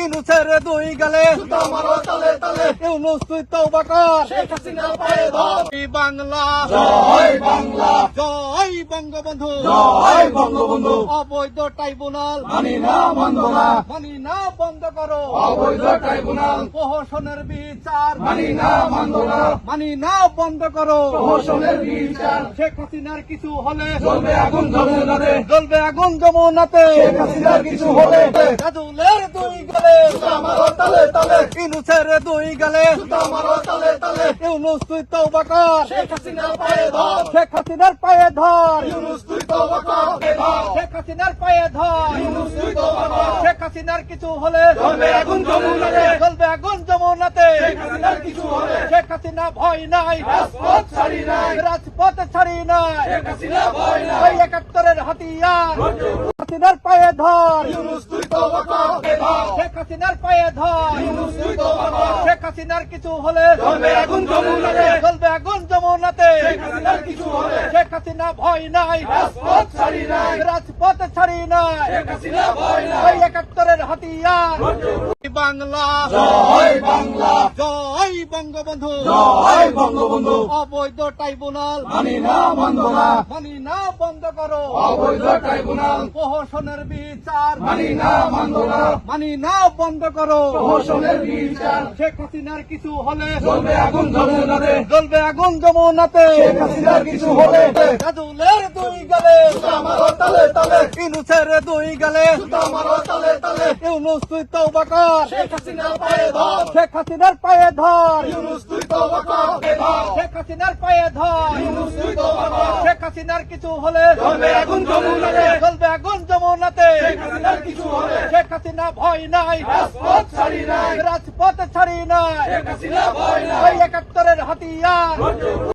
ইনুসের দুই গালে। মারো তালে তালে। ইউনুস তুই তওবা কর শেখ হাসিনা পায়ে ধর। বাংলা। জয় বাংলা। বঙ্গবন্ধু। জয় বঙ্গবন্ধু। অবৈধ ট্রাইব্যুনাল। মানি না মানব না। মানি না বন্ধ করো। অবৈধ ট্রাইব্যুনাল। প্রহসনের বিচার। মানি না মানব না। মানি না বন্ধ করো। প্রহসনের বিচার। শেখ হাসিনার কিছু হলে। চলবে আগুন যমুনাতে জ্বলবে আগুন যমুনাতে শেখ হাসিনার কিছু হলে। গাজুলের দুই গালে। মারো তালে তালে। ইনুসের দুই গালে। মারো তালে তালে। ইউনুস তুই তওবা কর। শেখ হাসিনা পায়ে ধর। শেখ হাসিনার পায়ে ধর। শেখ হাসিনার পায়ে ধর। শেখ হাসিনার কিছু হলে জ্বলবে আগুন যমুনাতে। জ্বলবে আগুন যমুনাতে। কিছু হলে। শেখ হাসিনা ভয় নাই। রাজপথ ছাড়ি নাই। রাজপথ ছাড়ি নাই। শেখ হাসিনা ভয় নাই। একাত্তরের হাতিয়ার। হাসিনার পায়ে ধর। শেখ হাসিনার পায়ে ধর। শেখ হাসিনার কিছু হলে চলবে আগুন যমুনাতে। আগুন কিছু হলে শেখ হাসিনা ভয় নাই। রাজপথ ছাড়ি নাই। রাজপথ ছাড়ি নাই। শেখ হাসিনা ভয় নাই। একাত্তরের হাতিয়ার। বাংলা। জয় বাংলা। জয় বঙ্গবন্ধু। জয় বঙ্গবন্ধু। অবৈধ ট্রাইব্যুনাল। মানি না মানব না। মানি না বন্ধ করো। অবৈধ ট্রাইব্যুনাল। প্রহসনের বিচার। মানি না মানব না। মানি না বন্ধ করো। প্রহসনের বিচার। শেখ হাসিনার কিছু হলে। চলবে আগুন যমুনাতে। জ্বলবে আগুন যমুনাতে। শেখ হাসিনার কিছু হলে। গাজুলের দুই গালে। মারো তালে তালে। ইনুসের দুই গালে। মারো তালে তালে ইউনুস তুই তওবা কর শেখ হাসিনা পায়ে ধর। শেখ হাসিনার পায়ে ধর। ইউনুস তুই তওবা কর শেখ হাসিনার পায়ে ধর। ইউনুস তুই তওবা কর শেখ হাসিনার কিছু হলে জ্বলবে আগুন যমুনাতে। জ্বলবে আগুন যমুনাতে। শেখ হাসিনার কিছু হলে শেখ হাসিনা ভয় নাই। রাজপথ ছাড়ি নাই। রাজপথ ছাড়ি নাই। শেখ হাসিনা ভয় নাই। একাত্তরের হাতিয়ার।